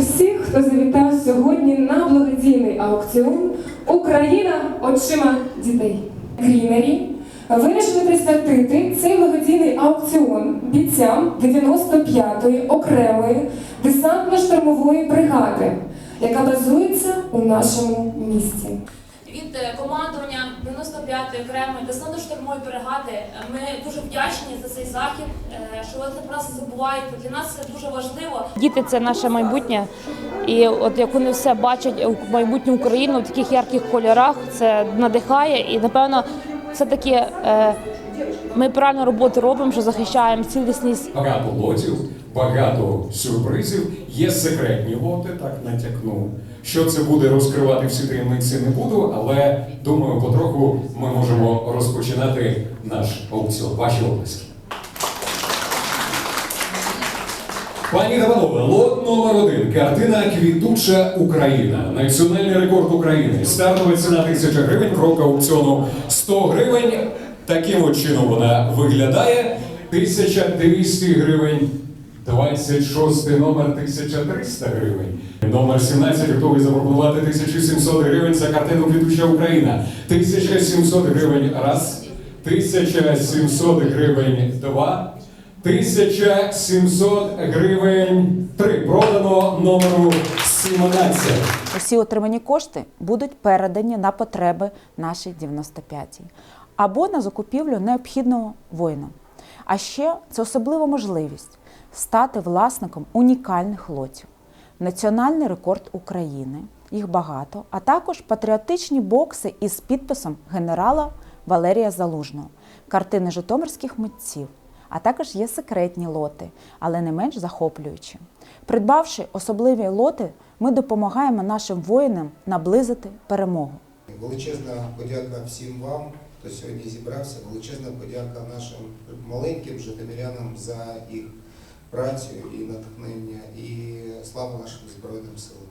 всіх, хто завітав сьогодні на благодійний аукціон Україна очима дітей. Грінері вирішили присвятити цей благодійний аукціон бійцям 95-ї окремої десантно-штурмової бригади, яка базується у нашому місті. Від е, командування 95-ї окремої десантно-штурмової бригади ми дуже вдячні за цей захід, е, що ви про нас забуваєте. Для нас це дуже важливо. Діти це наше майбутнє. І от як вони все бачать майбутню Україну в таких ярких кольорах, це надихає. І напевно, все-таки е, ми правильну роботу робимо, що захищаємо цілісність Багато лотів, багато сюрпризів. Є секретні лоти, так натякну. Що це буде розкривати всі таємниці не буду, але думаю, потроху ми можемо розпочинати наш аукціон. Ваші обласки. Пані та панове, лот номер один. Картина Квітуча Україна. Національний рекорд України. Стартова ціна 1000 гривень, крок аукціону 100 гривень. Таким от чином вона виглядає. 1200 гривень. 26 номер 1300 гривень. Номер 17 готовий запропонувати 1700 гривень за картину Квітуча Україна. 1700 гривень раз. 1700 гривень два. 1700 гривень три. Продано номеру 17. Усі отримані кошти будуть передані на потреби нашій 95-й або на закупівлю необхідного воїна. А ще це особлива можливість стати власником унікальних лотів, національний рекорд України, їх багато, а також патріотичні бокси із підписом генерала Валерія Залужного, картини житомирських митців. А також є секретні лоти, але не менш захоплюючі. Придбавши особливі лоти, ми допомагаємо нашим воїнам наблизити перемогу. Величезна подяка всім вам, хто сьогодні зібрався. Величезна подяка нашим маленьким житомирянам за їх працю і натхнення. І слава нашим Збройним силам.